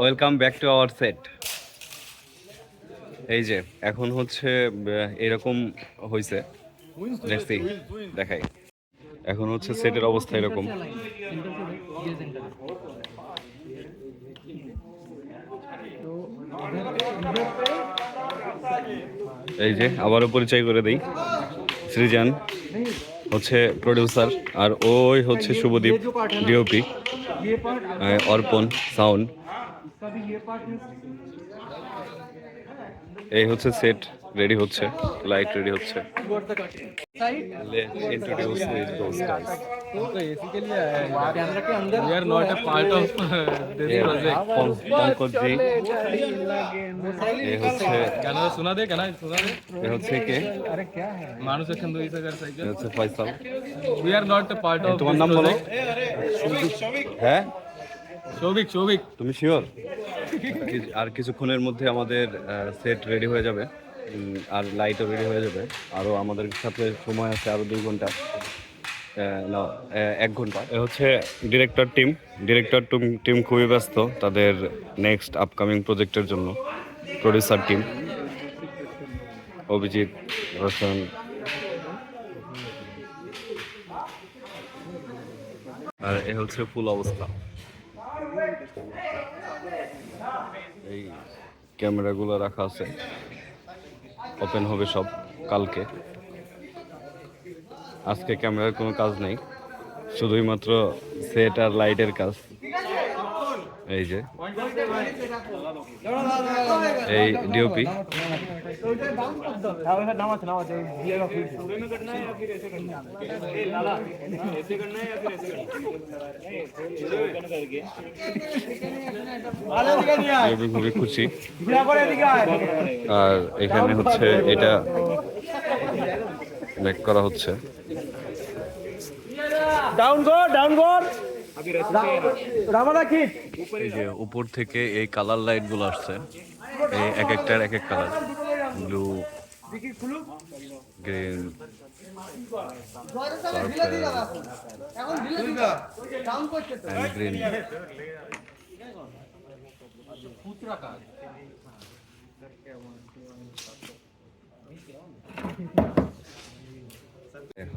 Welcome back to our set এই যে, এখন হচ্ছে এরকম হয়েছে দেখছি দেখাই। এখন হচ্ছে সেটের অবস্থা এরকম। এই যে, আবারও পরিচয় করে দেই। সৃজন হচ্ছে প্রডিউসার আর ওই হচ্ছে শুভদীপ ডিওপি অর্পণ সাউন্ড এই হচ্ছে সেট রেডি হচ্ছে লাইট রেডি হচ্ছে toward the cutting side introduce with those guys तो एसी के लिए कैमरा के अंदर we are not a part of this Pankaj ji এই হচ্ছে गाना सुना दे गाना सुना दे এই হচ্ছে কে अरे क्या है मानुष सेक्शन दो इसे कर এই सकते হচ্ছে Faisal we are not a part of তোমার নাম বলো হ্যাঁ তুমি শিওর আর কিছুক্ষণের মধ্যে আমাদের সেট রেডি হয়ে যাবে। আর লাইটও রেডি হয়ে যাবে। আরও আমাদের সাথে সময় আছে আরও দুই ঘণ্টা। এক ঘণ্টা। হচ্ছে ডিরেক্টর টিম ডিরেক্টর টিম খুবই ব্যস্ত তাদের নেক্সট আপকামিং প্রজেক্টের জন্য। Producer team Abhijit Roshan. আর এ হচ্ছে ফুল অবস্থা। ক্যামেরাগুলো রাখা আছে। ওপেন হবে সব কালকে। আজকে ক্যামেরার কোনো কাজ নেই। শুধুই মাত্র সেট আর লাইটের কাজ। এই যে। এই ডিওপি ডিওপি খুবই খুশি আর এখানে হচ্ছে এটা ব্যাক করা হচ্ছে डाउन कर डाउन कर रामादा किट এই যে উপর থেকে এই কালার লাইট গুলো আসছে এই এক একটার এক এক কালার ব্লু গ্রিন। গ্রিন।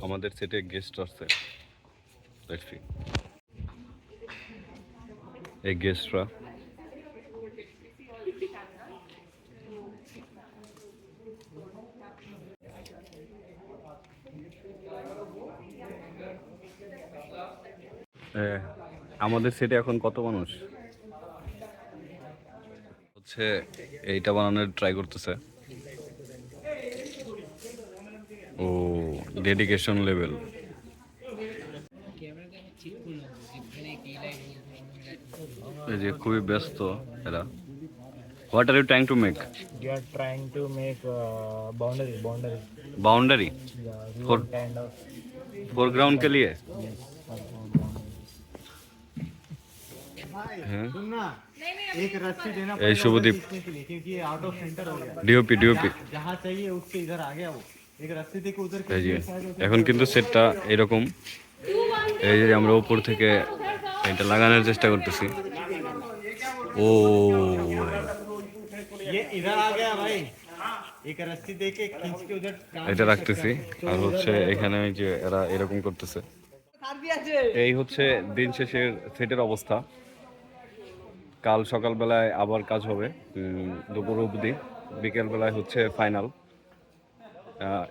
আমাদের সেটে গেস্ট আসছে। এই গেস্টরা আমাদের সেটে এখন কত মানুষ হচ্ছে এইটা বানানোর ট্রাই করতেছে ও ডেডিকেশন লেভেল এই যে খুবই ব্যস্ত এরা what are you trying to make We are trying to make uh, boundary, boundary. Boundary Yeah, we For- want kind of foreground के लिए रस्सी दे के उधर এই যে এখন কিন্তু সেটটা এরকম এই যে আমরা উপর থেকে এটা লাগানোর চেষ্টা করতেছি ও ये इधर आ गया भाई एक रस्सी दे के खींच के उधर এটা রাখতেছি আর হচ্ছে এখানে ওই যে এরা এরকম করতেছে এই হচ্ছে দিন শেষের সেটের অবস্থা কাল সকালবেলায় আবার কাজ হবে দুপুর অবধি। বিকেলবেলায় হচ্ছে ফাইনাল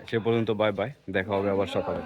সে পর্যন্ত বাই বাই দেখা হবে আবার সকালে।